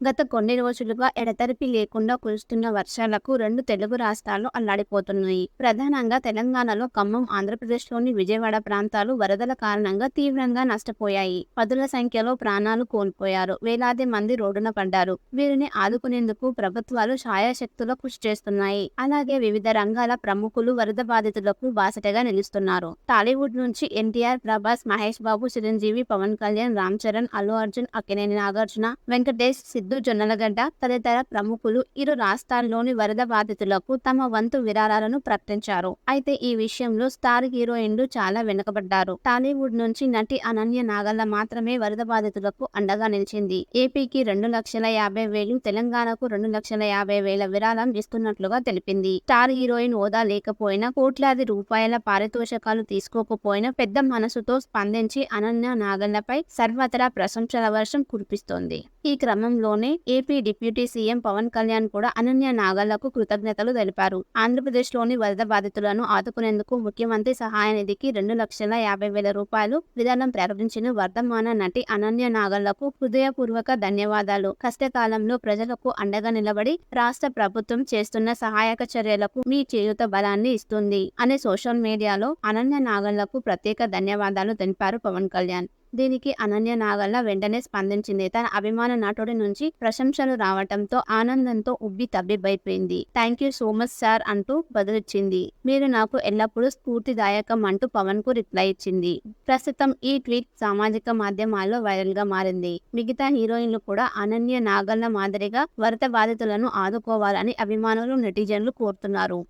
గత కొన్ని రోజులుగా ఎడతెరిపి లేకుండా కురుస్తున్న వర్షాలకు రెండు తెలుగు రాష్ట్రాలు అల్లాడిపోతున్నాయి. ప్రధానంగా తెలంగాణలో ఖమ్మం ఆంధ్రప్రదేశ్లోని విజయవాడ ప్రాంతాలు వరదల కారణంగా తీవ్రంగా నష్టపోయాయి. పదుల సంఖ్యలో ప్రాణాలు కోల్పోయారు. వేలాది మంది రోడ్డున పడ్డారు. వీరిని ఆదుకునేందుకు ప్రభుత్వాలు ఛాయాశక్తులు కృషి చేస్తున్నాయి. అలాగే వివిధ రంగాల ప్రముఖులు వరద బాధితులకు బాసటగా నిలుస్తున్నారు. టాలీవుడ్ నుంచి ఎన్టీఆర్ ప్రభాస్ మహేష్ బాబు చిరంజీవి పవన్ కళ్యాణ్ రామ్ చరణ్ అల్లు అర్జున్ అక్కినేని నాగార్జున వెంకటేష్ సిద్ధు జొన్నలగడ్డ తదితర ప్రముఖులు ఇరు రాష్ట్రాల్లోని వరద బాధితులకు తమ వంతు విరాళాలను ప్రకటించారు. అయితే ఈ విషయంలో స్టార్ హీరోయిన్లు చాలా వెనుకబడ్డారు. టాలీవుడ్ నుంచి నటి అనన్య నాగల్ల మాత్రమే వరద బాధితులకు అండగా నిలిచింది. ఏపీకి రెండు లక్షల యాభై వేలు తెలంగాణకు రెండు లక్షల యాభై వేల విరాళం ఇస్తున్నట్లుగా తెలిపింది. స్టార్ హీరోయిన్ హోదా లేకపోయినా కోట్లాది రూపాయల పారితోషికాలు తీసుకోకపోయినా పెద్ద మనసుతో స్పందించి అనన్య నాగల్లపై సర్వత్రా ప్రశంసల వర్షం కురిపిస్తోంది. ఈ క్రమంలో క్రమంలోనే AP deputy CM Pawan Kalyan కూడా అనన్య నాగళ్ళకు కృతజ్ఞతలు తెలిపారు. ఆంధ్రప్రదేశ్లోని వరద బాధితులను ఆదుకునేందుకు ముఖ్యమంత్రి సహాయ నిధికి రెండు లక్షల యాభై వేల రూపాయలు విధానం ప్రకటించిన వర్ధమాన నటి అనన్య నాగళ్ళకు హృదయపూర్వక ధన్యవాదాలు. కష్టకాలంలో ప్రజలకు అండగా నిలబడి రాష్ట్ర ప్రభుత్వం చేస్తున్న సహాయక చర్యలకు మీ చేయూత బలాన్ని ఇస్తుంది అనే సోషల్ మీడియాలో అనన్య నాగళ్ళకు ప్రత్యేక ధన్యవాదాలు తెలిపారు పవన్ కళ్యాణ్. దీనికి అనన్య నాగల్ల వెంటనే స్పందించింది. తన అభిమాన నటుడి నుంచి ప్రశంసలు రావటంతో ఆనందంతో ఉబ్బి తబ్బిబ్బైపోయింది thank you so much sir అంటూ బదులిచ్చింది. మీరు నాకు ఎల్లప్పుడూ స్ఫూర్తిదాయకం అంటూ పవన్కు రిప్లై ఇచ్చింది. ప్రస్తుతం ఈ ట్వీట్ సామాజిక మాధ్యమాల్లో వైరల్గా మారింది. మిగతా హీరోయిన్లు కూడా అనన్య నాగల్ల మాదిరిగా వరద బాధితులను ఆదుకోవాలని అభిమానులు నెటిజన్లు కోరుతున్నారు.